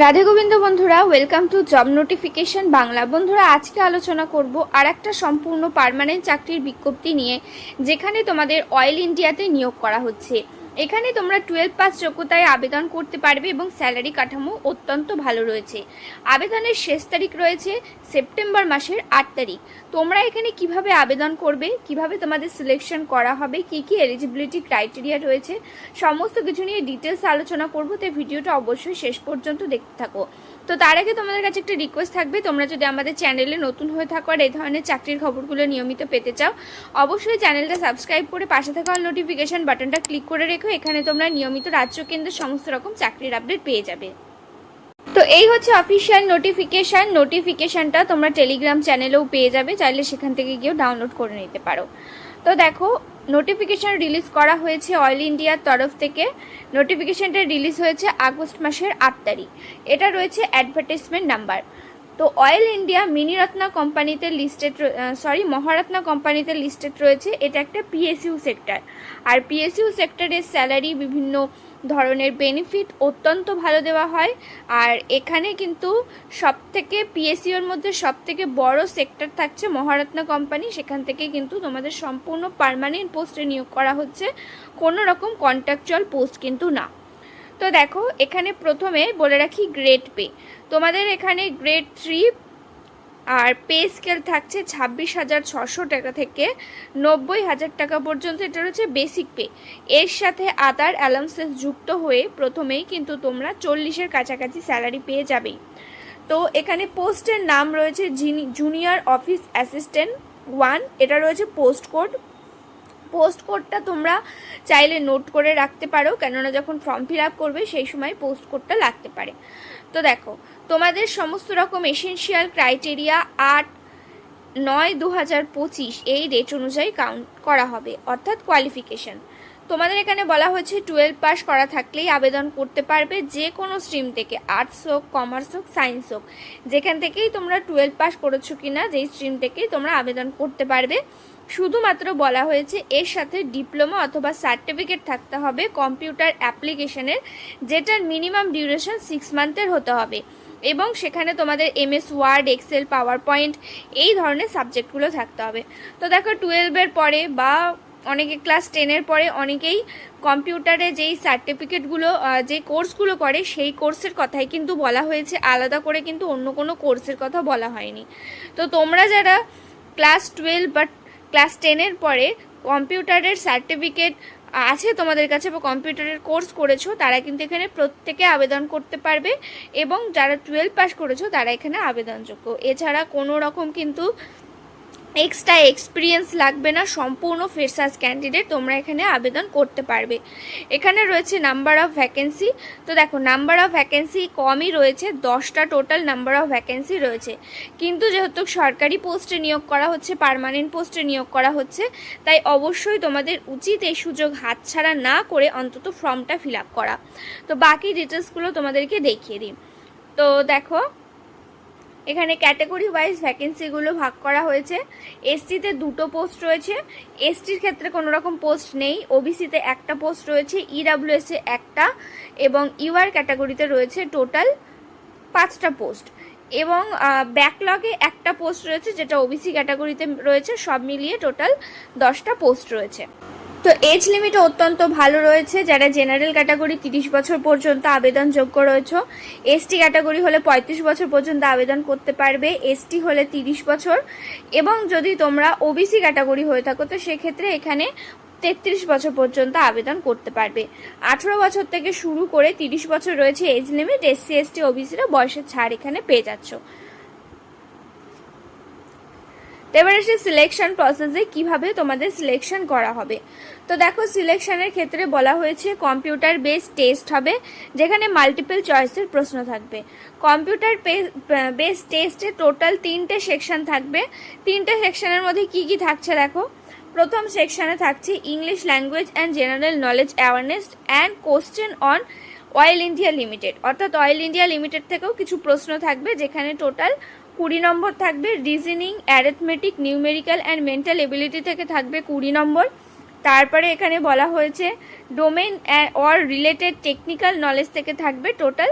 রাধে গোবিন্দ বন্ধুরা welcome to job notification Bangla. বন্ধুরা, আজকে আলোচনা করব আর একটা সম্পূর্ণ পারমানেন্ট চাকরির বিজ্ঞপ্তি নিয়ে, যেখানে তোমাদের অয়েল ইন্ডিয়াতে নিয়োগ করা হচ্ছে। এখানে তোমরা টুয়েলভ পাস যোগ্যতায় আবেদন করতে পারবে এবং স্যালারি কাঠামো অত্যন্ত ভালো রয়েছে। আবেদনের শেষ তারিখ রয়েছে সেপ্টেম্বর মাসের আট তারিখ। তোমরা এখানে কীভাবে আবেদন করবে, কীভাবে তোমাদের সিলেকশন করা হবে, কি কি এলিজিবিলিটি ক্রাইটেরিয়া রয়েছে, সমস্ত কিছু নিয়ে ডিটেলস আলোচনা করব, তাই ভিডিওটা অবশ্যই শেষ পর্যন্ত দেখতে থাকো। তো তার আগে তোমাদের কাছে একটা রিকোয়েস্ট থাকবে, তোমরা যদি আমাদের চ্যানেলে নতুন হয়ে থাকো আর এই ধরনের চাকরির খবরগুলো নিয়মিত পেতে চাও, অবশ্যই চ্যানেলটা সাবস্ক্রাইব করে পাশে থাকা নোটিফিকেশন বাটনটা ক্লিক করে রেখো। এখানে তোমরা নিয়মিত রাজ্য কেন্দ্রের সমস্ত রকম চাকরির আপডেট পেয়ে যাবে। তো এই হচ্ছে অফিসিয়াল নোটিফিকেশান নোটিফিকেশানটা তোমরা টেলিগ্রাম চ্যানেলেও পেয়ে যাবে, চাইলে সেখান থেকে গিয়েও ডাউনলোড করে নিতে পারো। তো দেখো নোটিফিকেশান রিলিজ করা হয়েছে অয়েল ইন্ডিয়ার তরফ থেকে। নোটিফিকেশানটা রিলিজ হয়েছে আগস্ট মাসের আট তারিখ। এটা রয়েছে অ্যাডভার্টাইজমেন্ট নাম্বার তো অয়েল ইন্ডিয়া মিনি মিনিরত্না কোম্পানিতে লিস্টেড সরি মহারত্না কোম্পানিতে লিস্টেড রয়েছে। এটা একটা পিএসইউ সেক্টর আর পিএসইউ সেক্টরের স্যালারি বিভিন্ন ধরনের বেনিফিট অত্যন্ত ভালো দেওয়া হয়। আর এখানে কিন্তু সব থেকে পিএসইউর মধ্যে সব থেকে বড় সেক্টর থাকছে মহারত্না কোম্পানি। সেখান থেকে কিন্তু তোমাদের সম্পূর্ণ পার্মানেন্ট পোস্টে নিয়োগ করা হচ্ছে। কোনো রকম কন্ট্রাকচুয়াল পোস্ট কিন্তু না। তো দেখো, এখানে প্রথমে বলে রাখি গ্রেড পে তোমাদের এখানে গ্রেড থ্রি আর পে স্কেল থাকছে ছাব্বিশ হাজার ছশো টাকা থেকে নব্বই হাজার টাকা পর্যন্ত। এটা রয়েছে বেসিক পে এর সাথে আদার অ্যালাউন্সেস যুক্ত হয়ে প্রথমেই কিন্তু তোমরা চল্লিশের কাছাকাছি স্যালারি পেয়ে যাবেই। তো এখানে পোস্টের নাম রয়েছে জুনিয়র অফিস অ্যাসিস্ট্যান্ট ওয়ান এটা রয়েছে পোস্ট কোড পোস্ট কোডটা তোমরা চাইলে নোট করে রাখতে পারো, কেননা যখন ফর্ম ফিল আপ করবে সেই সময় পোস্ট কোডটা লাগতে পারে। তো দেখো, তোমাদের সমস্ত রকম এসেনশিয়াল ক্রাইটেরিয়া আট, নয় দু হাজার পঁচিশ এই ডেট অনুযায়ী কাউন্ট করা হবে, অর্থাৎ কোয়ালিফিকেশন তোমাদের এখানে বলা হয়েছে টুয়েলভ পাস করা থাকলেই আবেদন করতে পারবে যে কোনো স্ট্রিম থেকে, আর্টস হোক, কমার্স হোক, সায়েন্স হোক। যেখান থেকেই তোমরা টুয়েলভ পাস করেছ কি না যেই স্ট্রিম থেকেই তোমরা আবেদন করতে পারবে। শুধুমাত্র বলা হয়েছে এর সাথে ডিপ্লোমা অথবা সার্টিফিকেট থাকতে হবে কম্পিউটার অ্যাপ্লিকেশনের, যেটার মিনিমাম ডিউরেশন সিক্স মান্থের হতে হবে। এবং সেখানে তোমাদের MS, word, Excel PowerPoint এই ধরনের সাবজেক্টগুলো থাকতে হবে। তো দেখো, টুয়েলভের পরে বা অনেকে ক্লাস টেনের পরে অনেকেই কম্পিউটারে যেই সার্টিফিকেটগুলো যে কোর্সগুলো করে, সেই কোর্সের কথাই কিন্তু বলা হয়েছে। আলাদা করে কিন্তু অন্য কোনো কোর্সের কথা বলা হয়নি। তো তোমরা যারা ক্লাস টুয়েলভ বা ক্লাস টেনের পরে কম্পিউটারের সার্টিফিকেট আছে তোমাদের কাছে বা কম্পিউটারের কোর্স করেছ, তারা কিন্তু এখানে প্রত্যেকে আবেদন করতে পারবে এবং যারা টুয়েলভ পাস করেছ, তারা এখানে আবেদনযোগ্য। এছাড়া কোনো রকম কিন্তু এক্সট্রা এক্সপিরিয়েন্স লাগবে না, সম্পূর্ণ ফ্রেশার্স ক্যান্ডিডেট তোমরা এখানে আবেদন করতে পারবে। এখানে রয়েছে নাম্বার অফ ভ্যাকেন্সি তো দেখো নাম্বার অফ ভ্যাকেন্সি কমই রয়েছে, দশটা টোটাল নাম্বার অফ ভ্যাকেন্সি রয়েছে। কিন্তু যেহেতু সরকারি পোস্টে নিয়োগ করা হচ্ছে পারমানেন্ট পোস্টে নিয়োগ করা হচ্ছে, তাই অবশ্যই তোমাদের উচিত এই সুযোগ হাতছাড়া না করে অন্তত ফর্মটা ফিল করা। তো বাকি ডিটেলসগুলো তোমাদেরকে দেখিয়ে দিই। তো দেখো এখানে ক্যাটাগরি ওয়াইজ ভ্যাকেন্সিগুলো ভাগ করা হয়েছে। এসসিতে দুটো পোস্ট রয়েছে। এসটির ক্ষেত্রে কোনো রকম পোস্ট নেই। ওবিসিতে একটা পোস্ট রয়েছে ইডাব্লিউএসে একটা, এবং ইউআর ক্যাটাগরিতে রয়েছে টোটাল পাঁচটা পোস্ট এবং ব্যাকলগে একটা পোস্ট রয়েছে, যেটা ওবিসি ক্যাটাগরিতে রয়েছে, সব মিলিয়ে টোটাল দশটা পোস্ট রয়েছে। তো এজ লিমিট অত্যন্ত ভালো রয়েছে। যারা জেনারেল ক্যাটাগরি তিরিশ বছর পর্যন্ত আবেদনযোগ্য রয়েছে এসটি ক্যাটাগরি হলে পঁয়ত্রিশ বছর পর্যন্ত আবেদন করতে পারবে এসটি হলে তিরিশ বছর। এবং যদি তোমরা ওবিসি ক্যাটাগরি হয়ে থাকো, তো সেক্ষেত্রে এখানে তেত্রিশ বছর পর্যন্ত আবেদন করতে পারবে। আঠেরো বছর থেকে শুরু করে তিরিশ বছর রয়েছে এজ লিমিট এসসি এসটি ওবিসিরা বয়সের ছাড় এখানে পেয়ে যাচ্ছ। এবার এসে সিলেকশন প্রসেসে কীভাবে তোমাদের সিলেকশন করা হবে। তো দেখো সিলেকশনের ক্ষেত্রে বলা হয়েছে কম্পিউটার বেস টেস্ট হবে, যেখানে মাল্টিপল চয়েসের প্রশ্ন থাকবে। কম্পিউটার বেস টেস্টে টোটাল তিনটে সেকশন থাকবে। তিনটে সেকশনের মধ্যে কি কি থাকছে দেখো? প্রথম সেকশনে থাকছে English language and general knowledge awareness and question on oil India limited অর্থাৎ অয়েল ইন্ডিয়া লিমিটেড থেকেও কিছু প্রশ্ন থাকবে, যেখানে টোটাল কুড়ি নম্বর থাকবে reasoning arithmetic numerical and mental ability থেকে থাকবে কুড়ি নম্বর। তারপরে এখানে বলা হয়েছে domain or related technical knowledge থেকে থাকবে টোটাল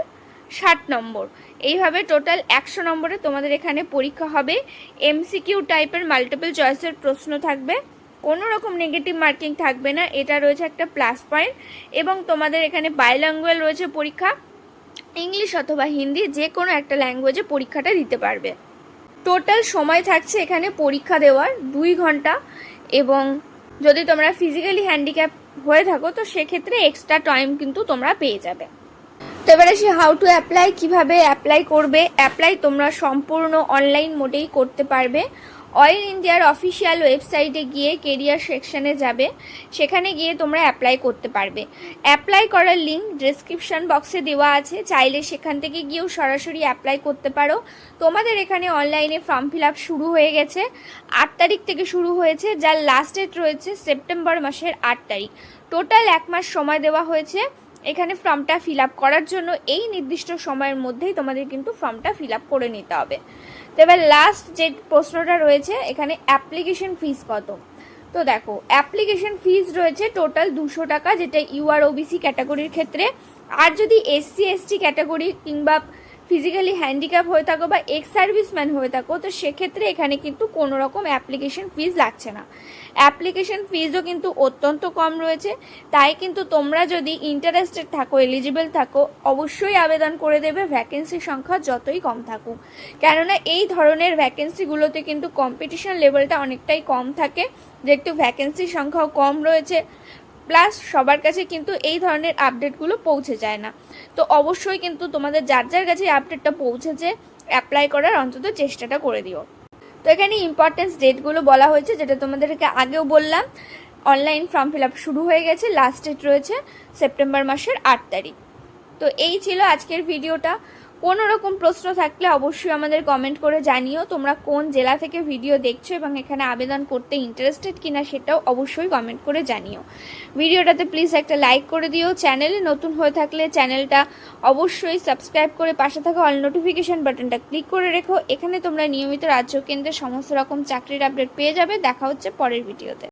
ষাট নম্বর। এইভাবে টোটাল একশো নম্বরে তোমাদের এখানে পরীক্ষা হবে। এমসিকিউ টাইপের মাল্টিপল চয়েসের প্রশ্ন থাকবে। কোনো রকম নেগেটিভ মার্কিং থাকবে না। এটা রয়েছে একটা প্লাস পয়েন্ট এবং তোমাদের এখানে বাইল্যাঙ্গুয়েল রয়েছে পরীক্ষা। ইংলিশ অথবা হিন্দি যে কোনো একটা ল্যাঙ্গুয়েজে পরীক্ষাটা দিতে পারবে। টোটাল সময় থাকছে এখানে পরীক্ষা দেওয়ার দুই ঘণ্টা এবং যদি তোমরা ফিজিক্যালি হ্যান্ডিক্যাপ হয়ে থাকো তো সেক্ষেত্রে এক্সট্রা টাইম কিন্তু তোমরা পেয়ে যাবে। তো এবার আসি হাউ টু অ্যাপ্লাই কীভাবে অ্যাপ্লাই করবে? অ্যাপ্লাই তোমরা সম্পূর্ণ অনলাইন মোডেই করতে পারবে। অয়েল ইন্ডিয়ার অফিসিয়াল ওয়েবসাইটে গিয়ে কেরিয়ার সেকশানে যাবে। সেখানে গিয়ে তোমরা অ্যাপ্লাই করতে পারবে। অ্যাপ্লাই করার লিঙ্ক ডিসক্রিপশন বক্সে দেওয়া আছে। চাইলে সেখান থেকে গিয়েও সরাসরি অ্যাপ্লাই করতে পারো। তোমাদের এখানে অনলাইনে ফর্ম ফিল আপ শুরু হয়ে গেছে। আট তারিখ থেকে শুরু হয়েছে। যার লাস্ট ডেট রয়েছে সেপ্টেম্বর মাসের আট তারিখ। টোটাল এক মাস সময় দেওয়া হয়েছে। এখানে ফর্মটা ফিল আপ করার জন্য এই নির্দিষ্ট সময়ের মধ্যেই তোমাদের কিন্তু ফর্মটা ফিল আপ করে নিতে হবে। তো এবার লাস্ট যে প্রশ্নটা রয়েছে, এখানে অ্যাপ্লিকেশন ফিস কত? তো দেখো অ্যাপ্লিকেশন ফিস রয়েছে টোটাল দুশো টাকা, যেটা ইউআর ওবিসি ক্যাটাগরির ক্ষেত্রে। আর যদি এসসি এসটি ক্যাটাগরি কিংবা ফিজিক্যালি হ্যান্ডিক্যাপ হয়ে থাকো বা এক্স সার্ভিসম্যান হয়ে থাকো, তো সেক্ষেত্রে এখানে কিন্তু কোনো রকম অ্যাপ্লিকেশন ফিস লাগছে না। অ্যাপ্লিকেশন ফিজও কিন্তু অত্যন্ত কম রয়েছে। তাই কিন্তু তোমরা যদি ইন্টারেস্টেড থাকো এলিজিবল থাকো, অবশ্যই আবেদন করে দেবে ভ্যাকেন্সির সংখ্যা যতই কম থাকুক। কেননা এই ধরনের ভ্যাকেন্সিগুলোতে কিন্তু কম্পিটিশন লেভেলটা অনেকটাই কম থাকে। যেহেতু ভ্যাকেন্সির সংখ্যাও কম রয়েছে। প্লাস সবার কাছে কিন্তু এই ধরনের আপডেটগুলো পৌঁছে যায় না। তো অবশ্যই কিন্তু তোমাদের যার যার কাছে আপডেটটা পৌঁছেছে অ্যাপ্লাই করার অন্তত চেষ্টাটা করে দিও। তো এখানে ইম্পর্টেন্স ডেটগুলো বলা হয়েছে, যেটা তোমাদেরকে আগেও বললাম। অনলাইন ফর্ম ফিল আপ শুরু হয়ে গেছে লাস্ট ডেট রয়েছে সেপ্টেম্বর মাসের আট তারিখ। তো এই ছিল আজকের ভিডিওটা কোনো রকম প্রশ্ন থাকলে অবশ্যই আমাদের কমেন্ট করে জানিও। তোমরা কোন জেলা থেকে ভিডিও দেখছ এবং এখানে আবেদন করতে ইন্টারেস্টেড কিনা সেটাও অবশ্যই কমেন্ট করে জানিও। ভিডিওটাতে প্লিজ একটা লাইক করে দিও। চ্যানেলে নতুন হয়ে থাকলে চ্যানেলটা অবশ্যই সাবস্ক্রাইব করে পাশে থাকা অল নোটিফিকেশন বাটনটা ক্লিক করে রেখো। এখানে তোমরা নিয়মিত রাজ্য কেন্দ্রের সমস্ত রকম চাকরির আপডেট পেয়ে যাবে। দেখা হচ্ছে পরের ভিডিওতে